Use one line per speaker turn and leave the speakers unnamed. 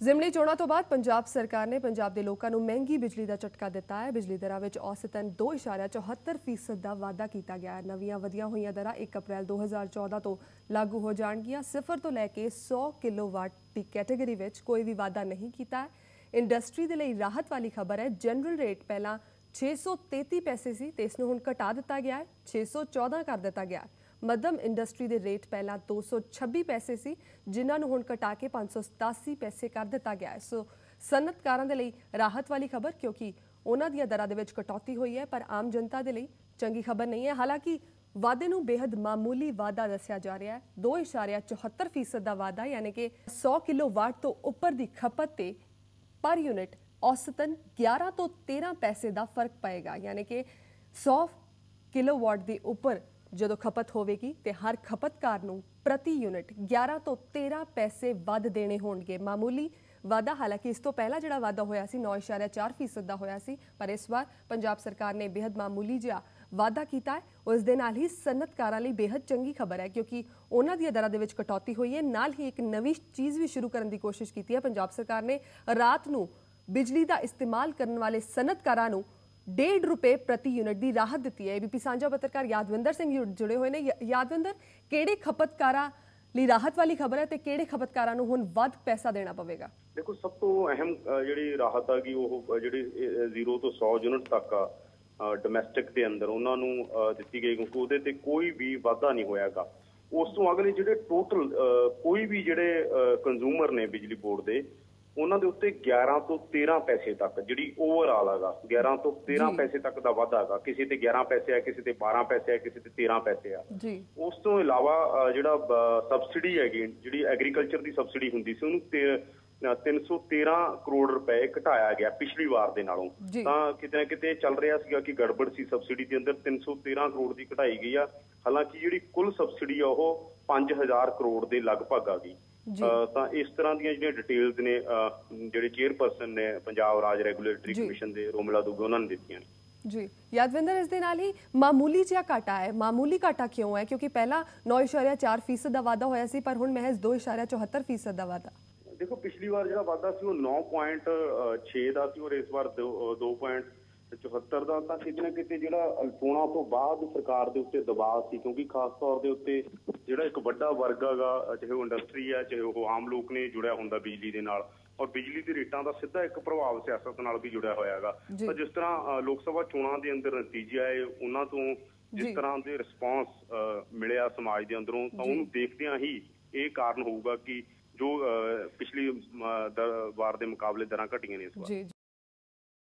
ਜ਼ਿਮਨੀ ਚੋਣਾਂ ਤੋਂ ਬਾਅਦ ਪੰਜਾਬ ਸਰਕਾਰ ਨੇ ਪੰਜਾਬ ਦੇ ਲੋਕਾਂ ਨੂੰ ਮਹਿੰਗੀ ਬਿਜਲੀ ਦਾ ਝਟਕਾ ਦਿੱਤਾ ਹੈ। ਬਿਜਲੀ ਦਰਾਂ ਵਿੱਚ ਔਸਤਨ 2.74% ਦਾ ਵਾਧਾ ਕੀਤਾ ਗਿਆ ਹੈ। ਨਵੀਆਂ ਵਧੀਆਂ ਹੋਈਆਂ ਦਰਾਂ 1 ਅਪ੍ਰੈਲ 2014 ਤੋਂ ਲਾਗੂ ਹੋ ਜਾਣਗੀਆਂ। ਸਿਫਰ ਤੋਂ ਲੈ ਕੇ 100 ਕਿਲੋਵਾਟ ਦੀ ਕੈਟਾਗਰੀ ਵਿੱਚ ਕੋਈ ਵੀ ਵਾਧਾ ਨਹੀਂ ਕੀਤਾ ਹੈ। ਇੰਡਸਟਰੀ ਦੇ ਲਈ ਰਾਹਤ ਵਾਲੀ ਖਬਰ ਹੈ, ਜਨਰਲ ਰੇਟ ਪਹਿਲਾਂ 633 ਪੈਸੇ ਸੀ ਤੇ ਇਸ ਨੂੰ ਹੁਣ ਘਟਾ ਦਿੱਤਾ ਗਿਆ ਹੈ 614 ਕਰ ਦਿੱਤਾ ਗਿਆ ਹੈ। ਮੱਧਮ ਇੰਡਸਟਰੀ ਦੇ ਰੇਟ ਪਹਿਲਾਂ 226 ਪੈਸੇ ਸੀ, ਜਿਨ੍ਹਾਂ ਨੂੰ ਹੁਣ ਘਟਾ ਕੇ 587 ਪੈਸੇ ਕਰ ਦਿੱਤਾ ਗਿਆ ਹੈ। ਸੋ ਸਨਅਤਕਾਰਾਂ ਦੇ ਲਈ ਰਾਹਤ ਵਾਲੀ ਖਬਰ, ਕਿਉਂਕਿ ਉਹਨਾਂ ਦੀਆਂ ਦਰਾਂ ਦੇ ਵਿੱਚ ਕਟੌਤੀ ਹੋਈ ਹੈ, ਪਰ ਆਮ ਜਨਤਾ ਦੇ ਲਈ ਚੰਗੀ ਖਬਰ ਨਹੀਂ ਹੈ। ਹਾਲਾਂਕਿ ਵਾਅਦੇ ਨੂੰ ਬੇहद ਮਾਮੂਲੀ ਵਾਅਦਾ ਦੱਸਿਆ ਜਾ ਰਿਹਾ ਹੈ। 2.74% ਦਾ ਵਾਅਦਾ, ਯਾਨੀ ਕਿ 100 ਕਿਲੋਵਾਟ ਤੋਂ ਉੱਪਰ ਦੀ ਖਪਤ ਤੇ ਪਰ ਯੂਨਿਟ ਔਸਤਨ 11 ਤੋਂ 13 ਪੈਸੇ ਦਾ ਫ਼ਰਕ ਪਏਗਾ, ਯਾਨੀ ਕਿ 100 ਕਿਲੋਵਾਟ ਦੇ ਉੱਪਰ ਜਦੋਂ ਖਪਤ ਹੋਵੇਗੀ ਤੇ ਹਰ ਖਪਤਕਾਰ ਨੂੰ ਪ੍ਰਤੀ ਯੂਨਿਟ 11 ਤੋਂ 13 ਪੈਸੇ ਵੱਧ ਦੇਣੇ ਹੋਣਗੇ। ਮਾਮੂਲੀ ਵਾਧਾ, ਹਾਲਾਂਕਿ ਇਸ ਤੋਂ ਪਹਿਲਾਂ ਜਿਹੜਾ ਵਾਧਾ ਹੋਇਆ ਸੀ 9.4% ਦਾ ਹੋਇਆ ਸੀ, ਪਰ ਇਸ ਵਾਰ ਪੰਜਾਬ ਸਰਕਾਰ ਨੇ ਬੇहद ਮਾਮੂਲੀ ਜਿਹਾ ਵਾਧਾ ਕੀਤਾ ਹੈ। ਉਸ ਦੇ ਨਾਲ ਹੀ ਸਨਅਤਕਾਰਾਂ ਲਈ ਬੇहद ਚੰਗੀ ਖਬਰ ਹੈ, ਕਿਉਂਕਿ ਉਹਨਾਂ ਦੀਆਂ ਦਰਾਂ ਦੇ ਵਿੱਚ ਕਟੌਤੀ ਹੋਈ ਹੈ। ਨਾਲ ਹੀ ਇੱਕ ਨਵੀਂ ਚੀਜ਼ ਵੀ ਸ਼ੁਰੂ ਕਰਨ ਦੀ ਕੋਸ਼ਿਸ਼ ਕੀਤੀ ਹੈ। ਪੰਜਾਬ ਸਰਕਾਰ ਨੇ ਰਾਤ ਨੂੰ ਬਿਜਲੀ ਦਾ ਇਸਤੇਮਾਲ ਕਰਨ ਵਾਲੇ ਸਨਅਤਕਾਰਾਂ ਨੂੰ 1.5 ਰੁਪਏ ਪ੍ਰਤੀ ਯੂਨਿਟ ਦੀ ਰਾਹਤ ਦਿੱਤੀ ਹੈ ਏਬੀਪੀ ਸਾਂਝਾ ਪੱਤਰਕਾਰ ਯਾਦਵਿੰਦਰ ਸਿੰਘ ਜੁੜੇ ਹੋਏ ਨੇ ਯਾਦਵਿੰਦਰ ਕਿਹੜੇ ਖਪਤਕਾਰਾਂ ਲਈ ਰਾਹਤ ਵਾਲੀ ਖਬਰ ਹੈ ਤੇ ਕਿਹੜੇ ਖਪਤਕਾਰਾਂ ਨੂੰ ਹੁਣ ਵੱਧ ਪੈਸਾ ਦੇਣਾ ਪਵੇਗਾ
ਦੇਖੋ ਸਭ ਤੋਂ ਅਹਿਮ ਜਿਹੜੀ ਰਾਹਤ ਆ ਗਈ ਉਹ ਜਿਹੜੀ 0 ਤੋਂ 100 ਯੂਨਿਟ ਤੱਕ ਆ ਡੋਮੈਸਟਿਕ ਦੇ ਅੰਦਰ ਉਹਨਾਂ ਨੂੰ ਦਿੱਤੀ ਗਈ ਕਿਉਂਕਿ ਉਹਦੇ ਤੇ ਕੋਈ ਵੀ ਵਾਧਾ ਨਹੀਂ ਹੋਇਆਗਾ ਉਸ ਤੋਂ ਅਗਲੇ ਜਿਹੜੇ ਟੋਟਲ ਕੋਈ ਵੀ ਜਿਹੜੇ ਕੰਜ਼ੂਮਰ ਨੇ ਬਿਜਲੀ ਬੋਰਡ ਦੇ ਉਹਨਾਂ ਦੇ ਉੱਤੇ 11 ਤੋਂ 13 ਪੈਸੇ ਤੱਕ ਜਿਹੜੀ ਓਵਰਆਲ ਹੈਗਾ 11 ਤੋਂ 13
ਜੀ।
ਪੈਸੇ ਤੱਕ ਦਾ ਵਾਧਾ ਹੈਗਾ। ਕਿਸੇ ਤੇ 11 ਪੈਸੇ ਆ ਕਿਸੇ ਤੇ 12 ਪੈਸੇ ਆ ਕਿਸੇ ਤੇ 13 ਪੈਸੇ ਆ।
ਜੀ।
ਉਸ ਤੋਂ ਇਲਾਵਾ ਜਿਹੜਾ ਸਬਸਿਡੀ ਹੈਗੀ ਜਿਹੜੀ ਐਗਰੀਕਲਚਰ ਦੀ ਸਬਸਿਡੀ ਹੁੰਦੀ ਸੀ ਉਹਨੂੰ ਤੇ- ਅ, 313 ਕਰੋੜ ਰੁਪਏ ਘਟਾਇਆ ਗਿਆ ਪਿਛਲੀ ਵਾਰ ਦੇ ਨਾਲੋਂ। ਤਾਂ ਕਿਤੇ ਨਾ ਕਿਤੇ ਚੱਲ ਰਿਹਾ ਸੀਗਾ ਕਿ ਗੜਬੜ ਸੀ ਸਬਸਿਡੀ ਦੇ ਅੰਦਰ 313 ਕਰੋੜ ਦੀ ਘਟਾਈ ਗਈ ਆ। ਹਾਲਾਂਕਿ ਜਿਹੜੀ ਕੁੱਲ ਸਬਸਿਡੀ ਆ ਉਹ 5000 ਕਰੋੜ ਦੇ ਲਗਭਗ ਆ ਗਈ। ਤਾਂ ਇਸ ਤਰ੍ਹਾਂ ਦੀਆਂ ਜਿਹੜੀਆਂ ਡਿਟੇਲਸ ਨੇ ਜਿਹੜੇ ਚੇਅਰਪਰਸਨ ਨੇ ਪੰਜਾਬ ਰਾਜ ਰੈਗੂਲੇਟਰੀ। ਕਮਿਸ਼ਨ ਦੇ ਰੋਮਲਾ ਦੁੱਗੇ ਉਹਨਾਂ ਨੇ ਦਿੱਤੀਆਂ ਨੇ।
ਜੀ। ਯਾਦਵਿੰਦਰ ਇਸ ਦੇ ਨਾਲ ਹੀ ਮਾਮੂਲੀ ਜਿਹਾ ਘਾਟਾ ਹੈ। ਮਾਮੂਲੀ ਘਾਟਾ ਕਿਉਂ ਹੈ? ਕਿਉਂਕਿ ਪਹਿਲਾਂ 9.4% ਦਾ ਵਾਧਾ ਹੋਇਆ ਸੀ ਪਰ ਹੁਣ ਮਹਿਜ਼ 2.74% ਦਾ ਵਾਧਾ।
ਦੇਖੋ ਪਿਛਲੀ ਵਾਰ ਜਿਹੜਾ ਵਾਧਾ ਸੀ ਉਹ 9.6 ਦਾ ਸੀ ਔਰ ਇਸ ਵਾਰ 2.74 ਦਾ ਤਾਂ ਕਿਤੇ ਨਾ ਕਿਤੇ ਜਿਹੜਾ ਚੋਣਾਂ ਤੋਂ ਬਾਅਦ ਸਰਕਾਰ ਦੇ ਉੱਤੇ ਦਬਾਅ ਸੀ ਕਿਉਂਕਿ ਖਾਸ ਤੌਰ ਦੇ ਉੱਤੇ ਜਿਹੜਾ ਇੱਕ ਵੱਡਾ ਵਰਗ ਹੈਗਾ ਚਾਹੇ ਉਹ ਇੰਡਸਟਰੀ ਹੈ ਚਾਹੇ ਉਹ ਆਮ ਲੋਕ ਨੇ ਜੁੜਿਆ ਹੁੰਦਾ ਬਿਜਲੀ ਦੇ ਨਾਲ ਔਰ ਬਿਜਲੀ ਦੇ ਰੇਟਾਂ ਦਾ ਸਿੱਧਾ ਇੱਕ ਪ੍ਰਭਾਵ ਸਿਆਸਤ ਨਾਲ ਵੀ ਜੁੜਿਆ ਹੋਇਆ ਹੈਗਾ। ਤਾਂ ਜਿਸ ਤਰ੍ਹਾਂ ਲੋਕ ਸਭਾ ਚੋਣਾਂ ਦੇ ਅੰਦਰ ਨਤੀਜੇ ਆਏ ਉਹਨਾਂ ਤੋਂ। ਜਿਸ ਤਰ੍ਹਾਂ ਦੇ ਰਿਸਪਾਂਸ ਮਿਲਿਆ ਸਮਾਜ ਦੇ ਅੰਦਰੋਂ ਤਾਂ। ਉਹਨੂੰ ਦੇਖਦਿਆਂ ਹੀ ਇਹ ਕਾਰਨ ਹੋਊਗਾ ਕਿ ਜੋ ਪਿਛਲੀ ਵਾਰ ਦੇ ਮੁਕਾਬਲੇ ਦਰਾਂ ਘਟੀਆਂ ਨੇ ਇਸ ਵਾਰ